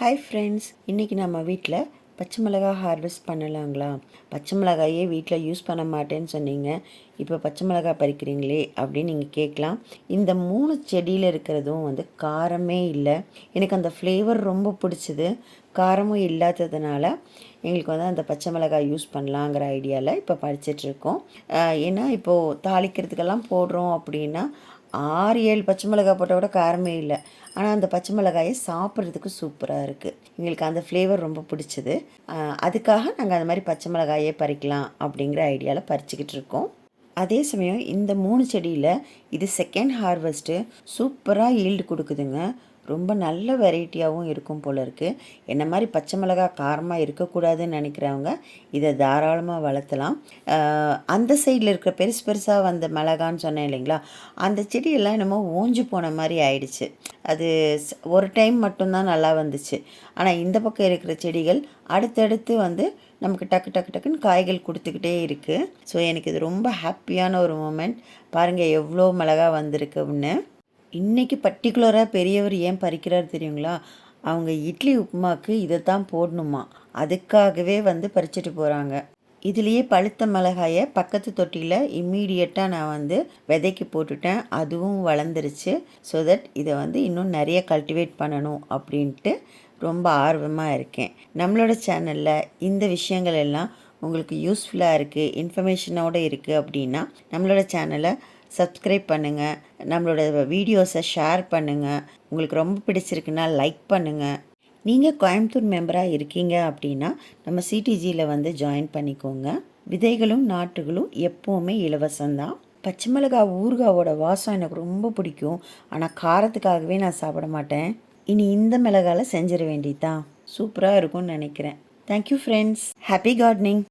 Hi friends இன்றைக்கி நம்ம வீட்டில் பச்சை மிளகா ஹார்வெஸ்ட் பண்ணலாங்களா? பச்சை மிளகாயே வீட்டில் யூஸ் பண்ண மாட்டேன்னு சொன்னீங்க. இப்போ பச்சை மிளகா பறிக்கிறீங்களே அப்படின்னு நீங்கள் கேட்கலாம். இந்த மூணு செடியில் இருக்கிறதும் வந்து காரமே இல்லை. எனக்கு அந்த ஃப்ளேவர் ரொம்ப பிடிச்சது. காரமும் இல்லாததுனால எங்களுக்கு வந்து அந்த பச்சை மிளகாய் யூஸ் பண்ணலாங்கிற ஐடியாவில் இப்போ பறிச்சிட்ருக்கோம் ஏன்னா இப்போது தாளிக்கிறதுக்கெல்லாம் போடுறோம் அப்படின்னா ஆறு ஏழு பச்சை மிளகாய் போட்டால் கூட காரமே இல்லை. ஆனால் அந்த பச்சை மிளகாயை சாப்பிட்றதுக்கு சூப்பராக இருக்குது எங்களுக்கு அந்த ஃப்ளேவர் ரொம்ப பிடிச்சது. அதுக்காக நாங்கள் அந்த மாதிரி பச்சை மிளகாயே பறிக்கலாம் அப்படிங்கிற ஐடியாவில் பறிச்சுக்கிட்டு இருக்கோம். அதே சமயம் இந்த மூணு செடியில் இது செகண்ட் ஹார்வெஸ்ட்டு சூப்பராக ஈல்டு கொடுக்குதுங்க. ரொம்ப நல்ல வெரைட்டியாகவும் இருக்கும் போல் இருக்குது என்ன மாதிரி பச்சை மிளகா காரமாக இருக்கக்கூடாதுன்னு நினைக்கிறவங்க இதை தாராளமாக வளர்த்தலாம். அந்த சைடில் இருக்கிற பெருசு பெருசாக வந்த மிளகான்னு சொன்னேன் இல்லைங்களா? அந்த செடியெல்லாம் என்னமோ ஓஞ்சு போன மாதிரி ஆயிடுச்சு. அது ஒரு டைம் மட்டும்தான் நல்லா வந்துச்சு. ஆனால் இந்த பக்கம் இருக்கிற செடிகள் அடுத்தடுத்து வந்து நமக்கு டக்கு டக்கு டக்குன்னு காய்கள் கொடுத்துக்கிட்டே இருக்குது ஸோ எனக்கு இது ரொம்ப ஹாப்பியான ஒரு மூமெண்ட். பாருங்கள் எவ்வளோ மிளகா வந்திருக்கு அப்படின்னு. இன்றைக்கி பர்டிகுலராக பெரியவர் ஏன் பறிக்கிறார் தெரியுங்களா? அவங்க இட்லி உப்புமாக்கு இதை தான் போடணுமா? அதுக்காகவே வந்து பறிச்சுட்டு போகிறாங்க இதுலேயே பழுத்த மிளகாயை பக்கத்து தொட்டியில் இம்மீடியட்டாக நான் வந்து விதைக்கு போட்டுட்டேன். அதுவும் வளர்ந்துருச்சு. ஸோ தட் இதை வந்து இன்னும் நிறைய கல்டிவேட் பண்ணணும் அப்படின்ட்டு ரொம்ப ஆர்வமாக இருக்கேன். நம்மளோட சேனலில் இந்த விஷயங்கள் எல்லாம் உங்களுக்கு யூஸ்ஃபுல்லாக இருக்குது இன்ஃபர்மேஷனோடு இருக்குது அப்படின்னா நம்மளோட சேனலை சப்ஸ்கிரைப் பண்ணுங்கள் நம்மளோட வீடியோஸை ஷேர் பண்ணுங்கள் உங்களுக்கு ரொம்ப பிடிச்சிருக்குன்னா லைக் பண்ணுங்கள் நீங்கள் கோயம்புத்தூர் மெம்பராக இருக்கீங்க அப்படின்னா நம்ம சிடிஜியில் வந்து ஜாயின் பண்ணிக்கோங்க. விதைகளும் நாட்டுகளும் எப்போவுமே இலவசம்தான் பச்சை மிளகாய் ஊறுகாவோட வாசம் எனக்கு ரொம்ப பிடிக்கும். ஆனால் காரத்துக்காகவே நான் சாப்பிட மாட்டேன். இனி இந்த மிளகாவில் செஞ்சிட வேண்டியதான் சூப்பராக இருக்கும்னு நினைக்கிறேன். Thank you friends happy gardening